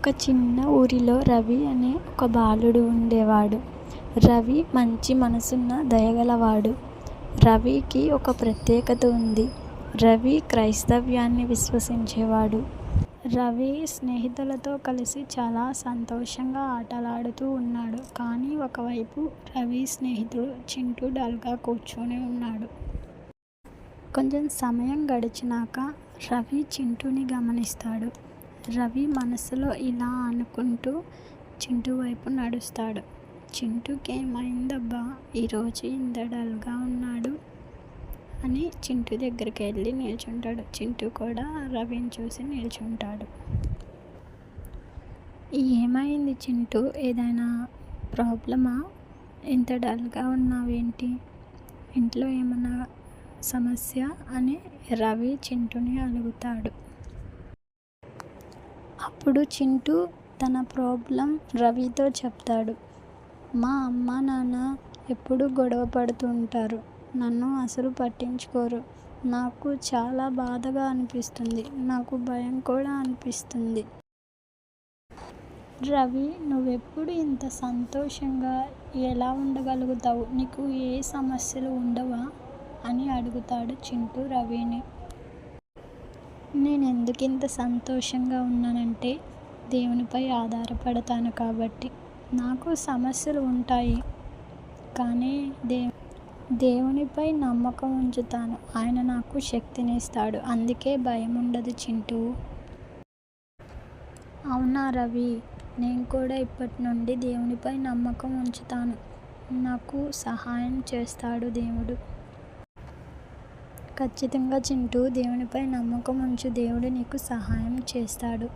ఒక చిన్న ఊరిలో రవి అనే ఒక బాలుడు ఉండేవాడు. రవి మంచి మనసున్న దయగలవాడు. రవికి ఒక ప్రత్యేకత ఉంది. రవి క్రైస్తవ్యాన్ని విశ్వసించేవాడు. రవి స్నేహితులతో కలిసి చాలా సంతోషంగా ఆటలాడుతూ ఉన్నాడు. కానీ ఒకవైపు రవి స్నేహితుడు చింటూ డల్గా కూర్చొని ఉన్నాడు. కొంచెం సమయం గడిచినాక రవి చింటూని గమనిస్తాడు. రవి మనసులో ఇలా అనుకుంటూ చింటూ వైపు నడుస్తాడు. చింటూకి ఏమైందబ్బా? ఈరోజు ఇంత డల్గా ఉన్నాడు అని చింటూ దగ్గరికి వెళ్ళి నిల్చుంటాడు. చింటూ కూడా రవిని చూసి నిల్చుంటాడు. ఏమైంది చింటూ? ఏదైనా ప్రాబ్లమా? ఇంత డల్గా ఉన్నావేంటి? ఇంట్లో ఏమన్నా సమస్య? అని రవి చింటూని అడుగుతాడు. అప్పుడు చింటూ తన ప్రాబ్లం రవితో చెప్తాడు. మా అమ్మ నాన్న ఎప్పుడు గొడవ పడుతుంటారు. నన్ను అసలు పట్టించుకోరు. నాకు చాలా బాధగా అనిపిస్తుంది. నాకు భయం కూడా అనిపిస్తుంది. రవి నువ్వెప్పుడు ఇంత సంతోషంగా ఎలా ఉండగలుగుతావు? నీకు ఏ సమస్యలు ఉండవా? అని అడుగుతాడు చింటూ రవిని. నేను ఎందుకు ఇంత సంతోషంగా ఉన్నానంటే దేవునిపై ఆధారపడతాను కాబట్టి. నాకు సమస్యలు ఉంటాయి కానీ దే దేవునిపై నమ్మకం ఉంచుతాను. ఆయన నాకు శక్తిని ఇస్తాడు అందుకే భయం ఉండదు చింటూ. అవునా రవి? నేను కూడా ఇప్పటి నుండి దేవునిపై నమ్మకం ఉంచుతాను. నాకు సహాయం చేస్తాడు దేవుడు. ఖచ్చితంగా చింటూ దేవునిపై నమ్మకం ఉంచు. దేవుడు నీకు సహాయం చేస్తాడు.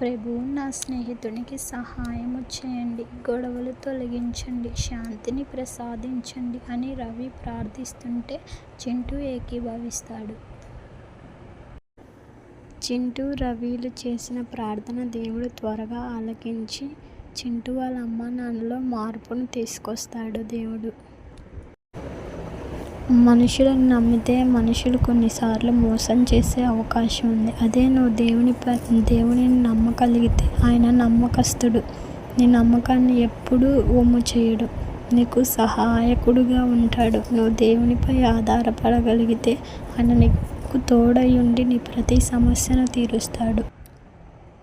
ప్రభు నా స్నేహితునికి సహాయము చేయండి. గొడవలు తొలగించండి. శాంతిని ప్రసాదించండి అని రవి ప్రార్థిస్తుంటే చింటూ ఏకీభవిస్తాడు. చింటూ రవిలు చేసిన ప్రార్థన దేవుడు త్వరగా ఆలకించి చింటూ వాళ్ళ అమ్మ నాన్నలో మార్పును తీసుకొస్తాడు దేవుడు. మనుషులను నమ్మితే మనుషులు కొన్నిసార్లు మోసం చేసే అవకాశం ఉంది. అదే నువ్వు దేవుని దేవునిని నమ్మగలిగితే ఆయన నమ్మకస్తుడు. నీ నమ్మకాన్ని ఎప్పుడూ ఒమ్ము చేయడు. నీకు సహాయకుడుగా ఉంటాడు. నువ్వు దేవునిపై ఆధారపడగలిగితే ఆయన నీకు తోడై ఉండి నీ ప్రతి సమస్యను తీరుస్తాడు.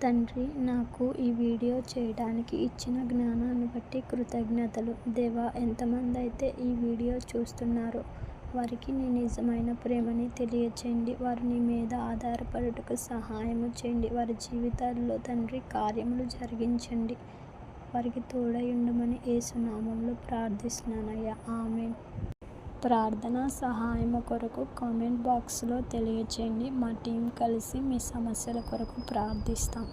తండ్రి నాకు ఈ వీడియో చేయడానికి ఇచ్చిన జ్ఞానాన్ని బట్టి కృతజ్ఞతలు. దేవా ఎంతమంది అయితే ఈ వీడియో చూస్తున్నారో వారికి నీ నిజమైన ప్రేమని తెలియచేయండి. వారు నీ మీద ఆధారపడుటకు సహాయము చేయండి. వారి జీవితాల్లో తండ్రి కార్యములు జరిగించండి. వారికి తోడై ఉండమని ఏసునామంలో ప్రార్థిస్తున్నానయ్యా. ఆమె ప్రార్థన సహాయము కొరకు కామెంట్ బాక్స్లో తెలియచేయండి. మా టీం కలిసి మీ సమస్యల కొరకు ప్రార్థిస్తాం.